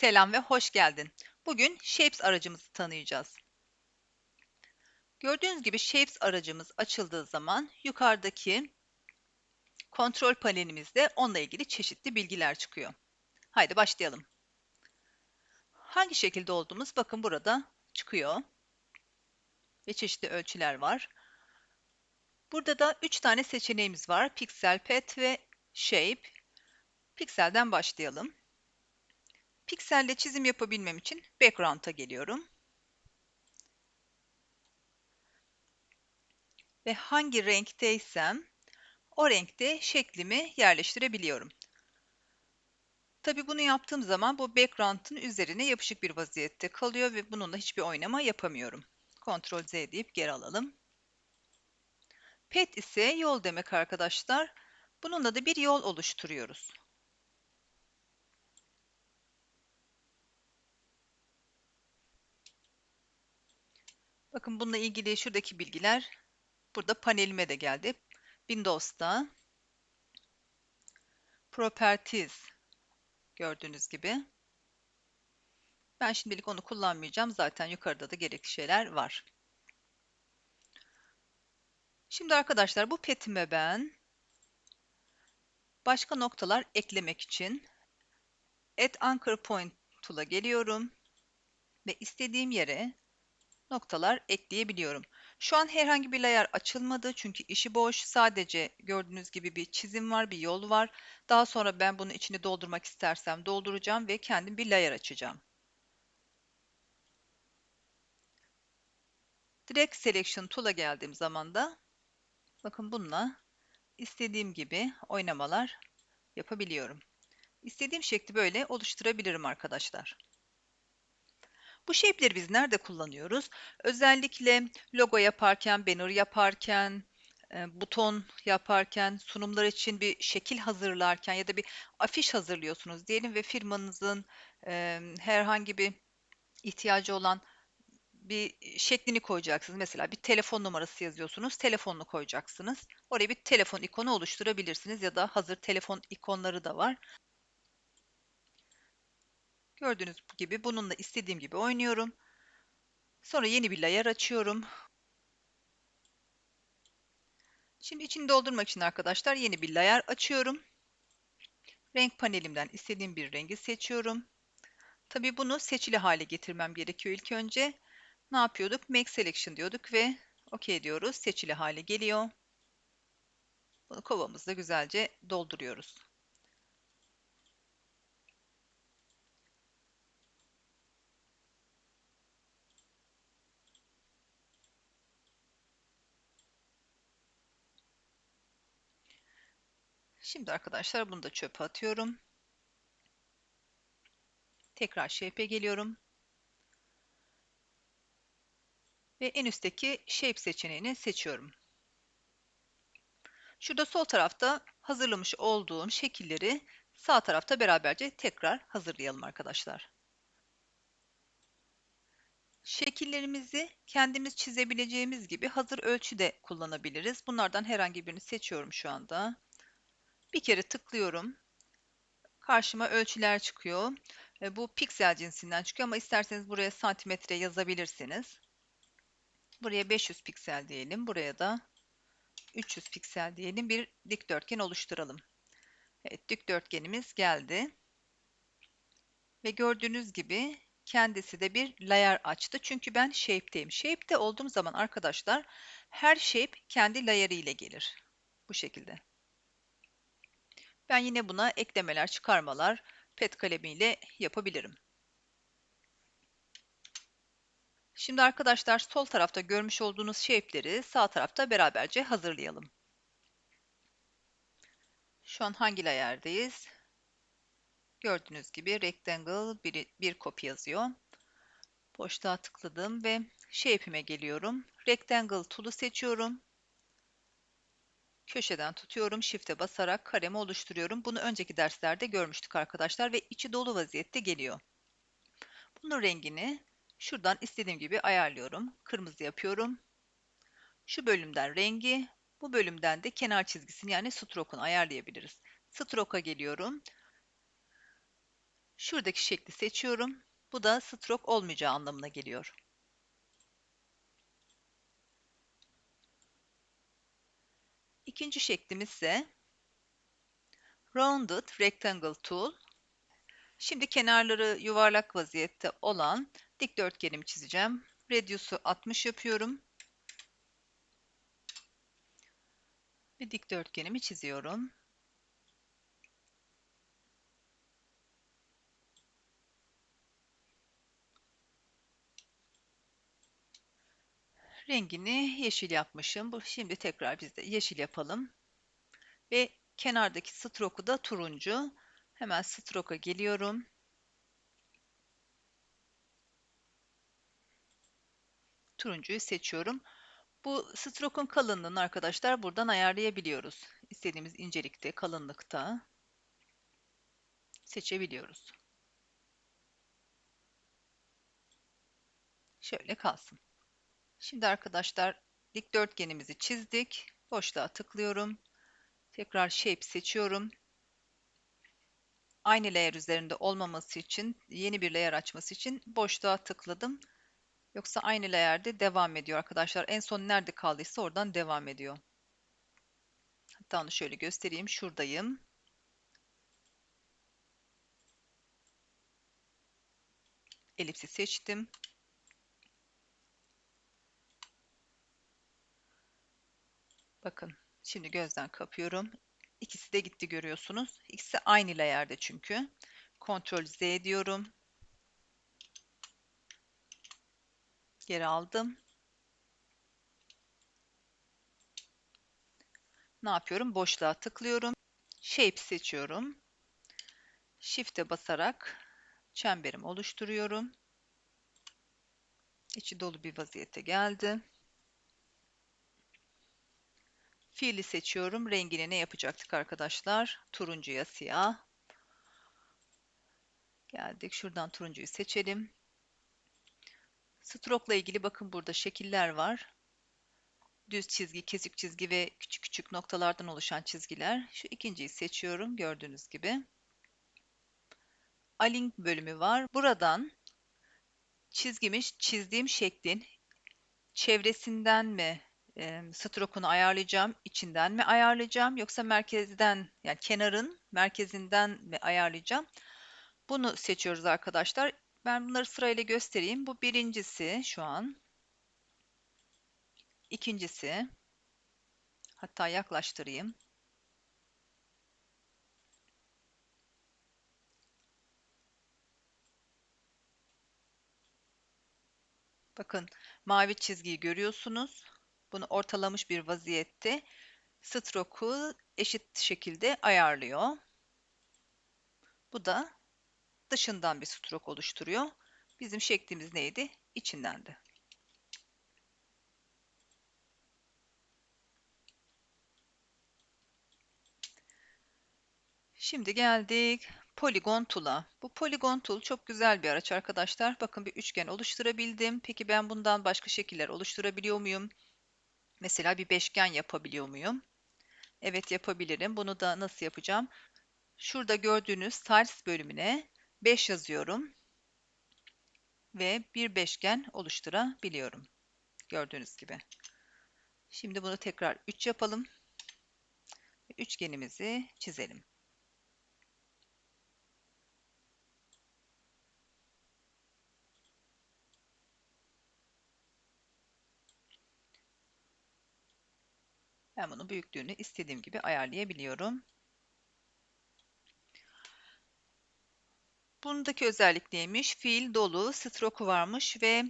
Selam ve hoş geldin. Bugün Shapes aracımızı tanıyacağız. Gördüğünüz gibi Shapes aracımız açıldığı zaman yukarıdaki kontrol panelimizde onunla ilgili çeşitli bilgiler çıkıyor. Haydi başlayalım. Hangi şekilde olduğumuz bakın burada çıkıyor. Ve çeşitli ölçüler var. Burada da 3 tane seçeneğimiz var. Pixel, Pet ve Shape. Pikselden başlayalım. Pikselle çizim yapabilmem için background'a geliyorum. Ve hangi renkteysem o renkte şeklimi yerleştirebiliyorum. Tabi bunu yaptığım zaman bu background'ın üzerine yapışık bir vaziyette kalıyor ve bununla hiçbir oynama yapamıyorum. Ctrl Z deyip geri alalım. Pet ise yol demek arkadaşlar. Bununla da bir yol oluşturuyoruz. Bakın bununla ilgili şuradaki bilgiler burada panelime de geldi. Windows'ta Properties gördüğünüz gibi. Ben şimdilik onu kullanmayacağım. Zaten yukarıda da gerekli şeyler var. Şimdi arkadaşlar bu petime ben başka noktalar eklemek için Add Anchor Point tool'a geliyorum ve istediğim yere noktalar ekleyebiliyorum. Şu an herhangi bir layer açılmadı çünkü işi boş. Sadece gördüğünüz gibi bir çizim var, bir yol var. Daha sonra ben bunu içini doldurmak istersem dolduracağım ve kendim bir layer açacağım. Direct Selection Tool'a geldiğim zaman da bakın bununla istediğim gibi oynamalar yapabiliyorum. İstediğim şekli böyle oluşturabilirim arkadaşlar. Bu shape'leri biz nerede kullanıyoruz? Özellikle logo yaparken, banner yaparken, e, buton yaparken, sunumlar için bir şekil hazırlarken ya da bir afiş hazırlıyorsunuz diyelim ve firmanızın e, herhangi bir ihtiyacı olan bir şeklini koyacaksınız. Mesela bir telefon numarası yazıyorsunuz, telefonunu koyacaksınız. Oraya bir telefon ikonu oluşturabilirsiniz ya da hazır telefon ikonları da var. Gördüğünüz gibi bununla istediğim gibi oynuyorum. Sonra yeni bir layer açıyorum. Şimdi içini doldurmak için arkadaşlar yeni bir layer açıyorum. Renk panelimden istediğim bir rengi seçiyorum. Tabii bunu seçili hale getirmem gerekiyor ilk önce. Ne yapıyorduk? Make Selection diyorduk ve OK diyoruz. Seçili hale geliyor. Bunu kovamızda güzelce dolduruyoruz. Şimdi arkadaşlar bunu da çöpe atıyorum. Tekrar Shape'e geliyorum. Ve en üstteki Shape seçeneğini seçiyorum. Şurada sol tarafta hazırlamış olduğum şekilleri sağ tarafta beraberce tekrar hazırlayalım arkadaşlar. Şekillerimizi kendimiz çizebileceğimiz gibi hazır ölçü de kullanabiliriz. Bunlardan herhangi birini seçiyorum şu anda. Bir kere tıklıyorum. Karşıma ölçüler çıkıyor. E, bu piksel cinsinden çıkıyor ama isterseniz buraya santimetre yazabilirsiniz. Buraya 500 piksel diyelim. Buraya da 300 piksel diyelim. Bir dikdörtgen oluşturalım. Evet, dikdörtgenimiz geldi. Ve gördüğünüz gibi kendisi de bir layer açtı. Çünkü ben shape'teyim. Shape'te olduğum zaman arkadaşlar her shape kendi layer'ı ile gelir. Bu şekilde. Ben yine buna eklemeler, çıkarmalar pet kalemiyle yapabilirim. Şimdi arkadaşlar sol tarafta görmüş olduğunuz shape'leri sağ tarafta beraberce hazırlayalım. Şu an hangi layer'deyiz? Gördüğünüz gibi rectangle bir, bir copy yazıyor. Boşluğa tıkladım ve shape'ime geliyorum. Rectangle tool'u seçiyorum. Köşeden tutuyorum, shift'e basarak karemi oluşturuyorum. Bunu önceki derslerde görmüştük arkadaşlar ve içi dolu vaziyette geliyor. Bunun rengini şuradan istediğim gibi ayarlıyorum. Kırmızı yapıyorum. Şu bölümden rengi, bu bölümden de kenar çizgisini yani stroke'unu ayarlayabiliriz. Stroke'a geliyorum. Şuradaki şekli seçiyorum. Bu da stroke olmayacağı anlamına geliyor. İkinci şeklimiz ise Rounded Rectangle Tool. Şimdi kenarları yuvarlak vaziyette olan dikdörtgenimi çizeceğim. Radius'u 60 yapıyorum. Ve dikdörtgenimi çiziyorum. Rengini yeşil yapmışım. Bu şimdi tekrar biz de yeşil yapalım. Ve kenardaki stroke'u da turuncu. Hemen stroke'a geliyorum. Turuncuyu seçiyorum. Bu stroke'un kalınlığını arkadaşlar buradan ayarlayabiliyoruz. İstediğimiz incelikte, kalınlıkta seçebiliyoruz. Şöyle kalsın. Şimdi arkadaşlar dikdörtgenimizi çizdik. Boşluğa tıklıyorum. Tekrar Shape seçiyorum. Aynı layer üzerinde olmaması için, yeni bir layer açması için boşluğa tıkladım. Yoksa aynı layer'de devam ediyor arkadaşlar. En son nerede kaldıysa oradan devam ediyor. Hatta onu şöyle göstereyim. Şuradayım. Elipsi seçtim. Bakın şimdi gözden kapıyorum. İkisi de gitti görüyorsunuz. İkisi aynı layer'de çünkü. Ctrl Z diyorum. Geri aldım. Ne yapıyorum? Boşluğa tıklıyorum. Shape seçiyorum. Shift'e basarak çemberimi oluşturuyorum. İçi dolu bir vaziyete geldi. Fiili seçiyorum. Rengini ne yapacaktık arkadaşlar? Turuncuya siyah. Geldik. Şuradan turuncuyu seçelim. Stroke ile ilgili bakın burada şekiller var. Düz çizgi, kesik çizgi ve küçük küçük noktalardan oluşan çizgiler. Şu ikinciyi seçiyorum gördüğünüz gibi. Align bölümü var. Buradan çizgimi çizdiğim şeklin çevresinden mi e, stroke'unu ayarlayacağım, içinden mi ayarlayacağım yoksa merkezden yani kenarın merkezinden mi ayarlayacağım? Bunu seçiyoruz arkadaşlar. Ben bunları sırayla göstereyim. Bu birincisi şu an. İkincisi. Hatta yaklaştırayım. Bakın mavi çizgiyi görüyorsunuz. Bunu ortalamış bir vaziyette stroke'u eşit şekilde ayarlıyor. Bu da dışından bir stroke oluşturuyor. Bizim şeklimiz neydi? İçindendi. Şimdi geldik Polygon Tool'a. Bu Polygon Tool çok güzel bir araç arkadaşlar. Bakın bir üçgen oluşturabildim. Peki ben bundan başka şekiller oluşturabiliyor muyum? Mesela bir beşgen yapabiliyor muyum? Evet yapabilirim. Bunu da nasıl yapacağım? Şurada gördüğünüz Styles bölümüne 5 yazıyorum. Ve bir beşgen oluşturabiliyorum. Gördüğünüz gibi. Şimdi bunu tekrar 3 yapalım. Üçgenimizi çizelim. Ben bunun büyüklüğünü istediğim gibi ayarlayabiliyorum. Bundaki özellik neymiş? Fiil dolu, stroke varmış ve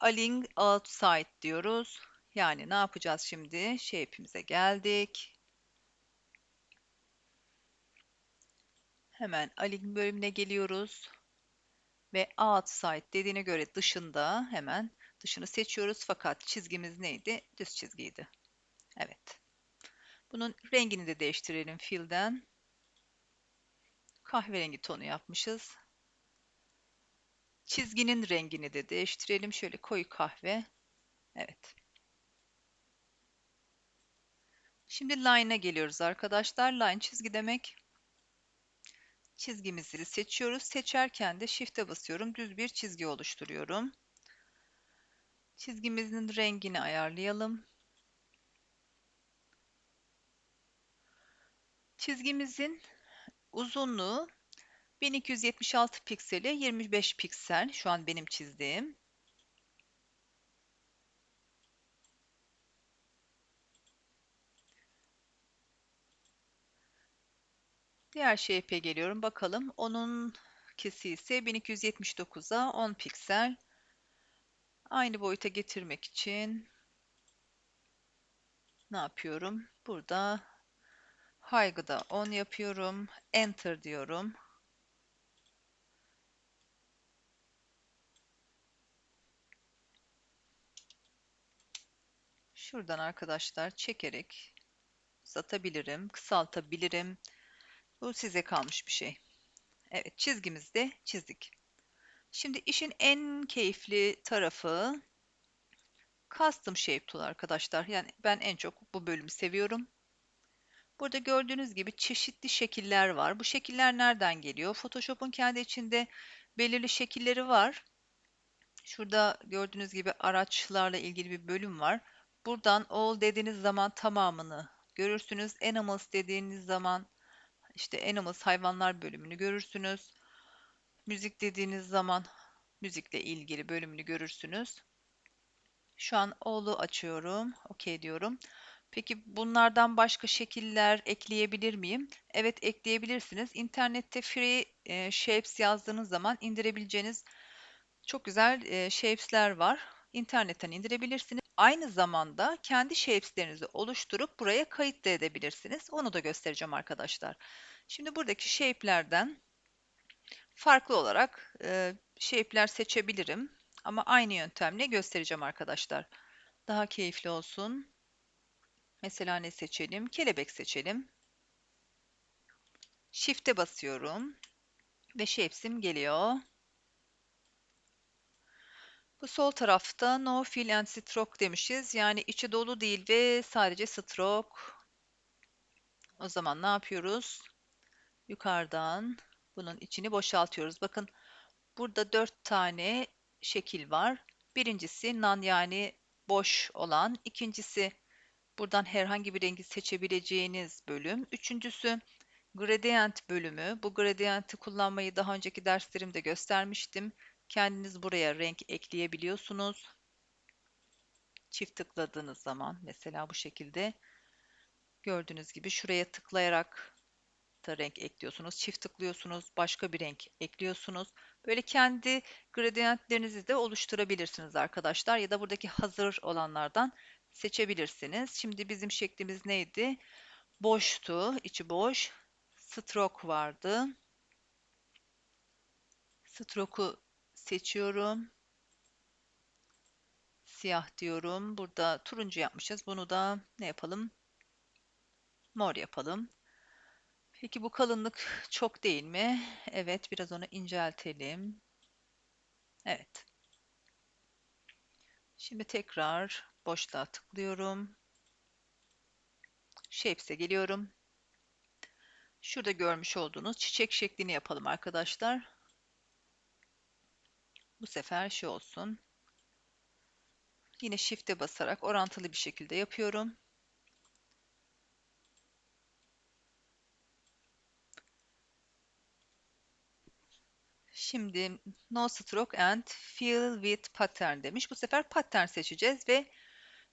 align outside diyoruz. Yani ne yapacağız şimdi? Shape'imize geldik. Hemen align bölümüne geliyoruz. Ve outside dediğine göre dışında hemen dışını seçiyoruz. Fakat çizgimiz neydi? Düz çizgiydi. Evet. Bunun rengini de değiştirelim fill'den. Kahverengi tonu yapmışız. Çizginin rengini de değiştirelim. Şöyle koyu kahve. Evet. Şimdi line'a geliyoruz arkadaşlar. Line çizgi demek. Çizgimizi seçiyoruz. Seçerken de Shift'e basıyorum. Düz bir çizgi oluşturuyorum. Çizgimizin rengini ayarlayalım. Çizgimizin uzunluğu 1276 pikseli 25 piksel. Şu an benim çizdiğim. Diğer shape'e geliyorum. Bakalım. Onun kesi ise 1279'a 10 piksel. Aynı boyuta getirmek için ne yapıyorum? Burada High'da 10 yapıyorum. Enter diyorum. Şuradan arkadaşlar çekerek uzatabilirim, kısaltabilirim. Bu size kalmış bir şey. Evet, çizgimizi de çizdik. Şimdi işin en keyifli tarafı Custom Shape Tool arkadaşlar. Yani ben en çok bu bölümü seviyorum. Burada gördüğünüz gibi çeşitli şekiller var. Bu şekiller nereden geliyor? Photoshop'un kendi içinde belirli şekilleri var. Şurada gördüğünüz gibi araçlarla ilgili bir bölüm var. Buradan all dediğiniz zaman tamamını görürsünüz. Animals dediğiniz zaman işte animals hayvanlar bölümünü görürsünüz. Müzik dediğiniz zaman müzikle ilgili bölümünü görürsünüz. Şu an all'u açıyorum. OK diyorum. Peki bunlardan başka şekiller ekleyebilir miyim? Evet ekleyebilirsiniz. İnternette free e, shapes yazdığınız zaman indirebileceğiniz çok güzel e, shapes'ler var. İnternetten indirebilirsiniz. Aynı zamanda kendi shapes'lerinizi oluşturup buraya kayıt da edebilirsiniz. Onu da göstereceğim arkadaşlar. Şimdi buradaki shape'lerden farklı olarak e, shape'ler seçebilirim. Ama aynı yöntemle göstereceğim arkadaşlar. Daha keyifli olsun. Mesela ne seçelim? Kelebek seçelim. Shift'e basıyorum. Ve Shapes'im geliyor. Bu sol tarafta No Fill and Stroke demişiz. Yani içi dolu değil ve sadece stroke. O zaman ne yapıyoruz? Yukarıdan bunun içini boşaltıyoruz. Bakın burada dört tane şekil var. Birincisi none yani boş olan. İkincisi buradan herhangi bir rengi seçebileceğiniz bölüm. Üçüncüsü gradient bölümü. Bu gradient'i kullanmayı daha önceki derslerimde göstermiştim. Kendiniz buraya renk ekleyebiliyorsunuz. Çift tıkladığınız zaman mesela bu şekilde gördüğünüz gibi şuraya tıklayarak da renk ekliyorsunuz. Çift tıklıyorsunuz, başka bir renk ekliyorsunuz. Böyle kendi gradientlerinizi de oluşturabilirsiniz arkadaşlar. Ya da buradaki hazır olanlardan seçebilirsiniz. Şimdi bizim şeklimiz neydi? Boştu, içi boş. Stroke vardı. Stroke'u seçiyorum. Siyah diyorum. Burada turuncu yapmışız. Bunu da ne yapalım? Mor yapalım. Peki bu kalınlık çok değil mi? Evet, biraz onu inceltelim. Evet. Şimdi tekrar boşluğa tıklıyorum. Shapes'e geliyorum. Şurada görmüş olduğunuz çiçek şeklini yapalım arkadaşlar. Bu sefer şu olsun. Yine Shift'e basarak orantılı bir şekilde yapıyorum. Şimdi no stroke and fill with pattern demiş. Bu sefer pattern seçeceğiz ve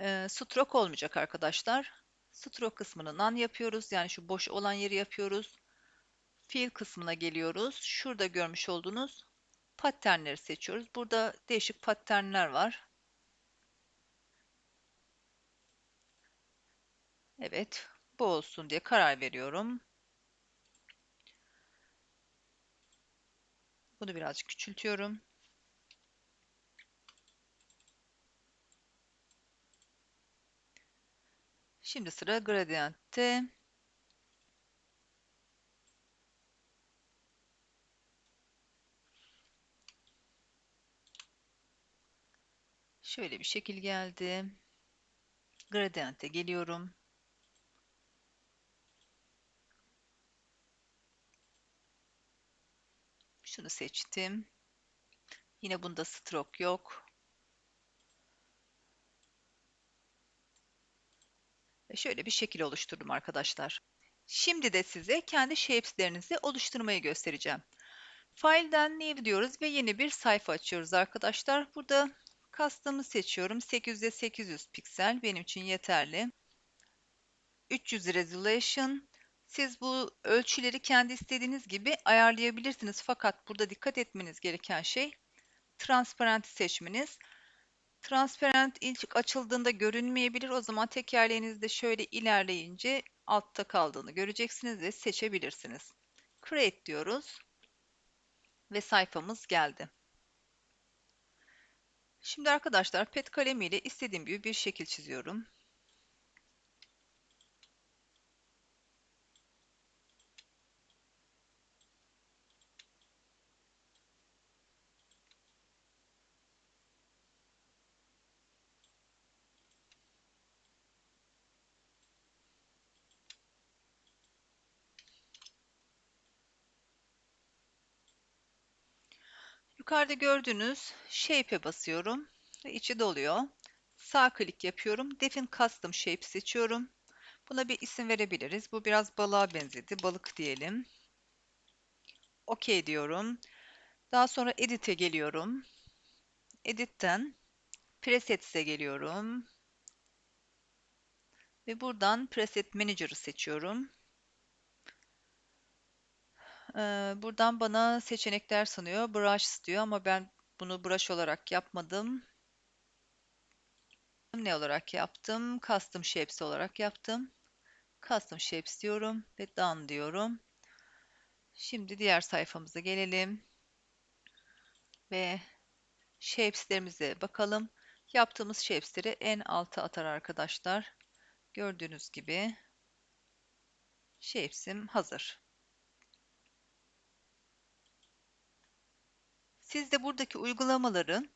e, stroke olmayacak arkadaşlar. Stroke kısmını none yapıyoruz. Yani şu boş olan yeri yapıyoruz. Fill kısmına geliyoruz. Şurada görmüş olduğunuz patternleri seçiyoruz. Burada değişik patternler var. Evet, bu olsun diye karar veriyorum. Bunu birazcık küçültüyorum. Şimdi sıra gradientte. Şöyle bir şekil geldi. Gradient'e geliyorum. Şunu seçtim. Yine bunda stroke yok. Şöyle bir şekil oluşturdum arkadaşlar. Şimdi de size kendi shapes'lerinizi oluşturmayı göstereceğim. File'den New diyoruz ve yeni bir sayfa açıyoruz arkadaşlar. Burada custom'ı seçiyorum. 800'e 800 piksel benim için yeterli. 300 resolution. Siz bu ölçüleri kendi istediğiniz gibi ayarlayabilirsiniz. Fakat burada dikkat etmeniz gereken şey transparent seçmeniz. Transparent ilk açıldığında görünmeyebilir. O zaman tekerleğinizde şöyle ilerleyince altta kaldığını göreceksiniz ve seçebilirsiniz. Create diyoruz ve sayfamız geldi. Şimdi arkadaşlar pet kalemiyle istediğim gibi bir şekil çiziyorum. Yukarıda gördüğünüz Shape'e basıyorum ve içi doluyor. Sağ klik yapıyorum. Define Custom Shape seçiyorum. Buna bir isim verebiliriz. Bu biraz balığa benzedi. Balık diyelim. OK diyorum. Daha sonra Edit'e geliyorum. Edit'ten Presets'e geliyorum. Ve buradan Preset Manager'ı seçiyorum. Buradan bana seçenekler sanıyor. Brush diyor ama ben bunu brush olarak yapmadım. Ne olarak yaptım? Custom Shapes olarak yaptım. Custom Shapes diyorum ve Done diyorum. Şimdi diğer sayfamıza gelelim. Ve Shapes'lerimize bakalım. Yaptığımız Shapes'leri en alta atar arkadaşlar. Gördüğünüz gibi Shapes'im hazır. Siz de buradaki uygulamaları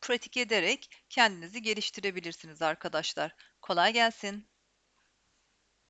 pratik ederek kendinizi geliştirebilirsiniz arkadaşlar. Kolay gelsin.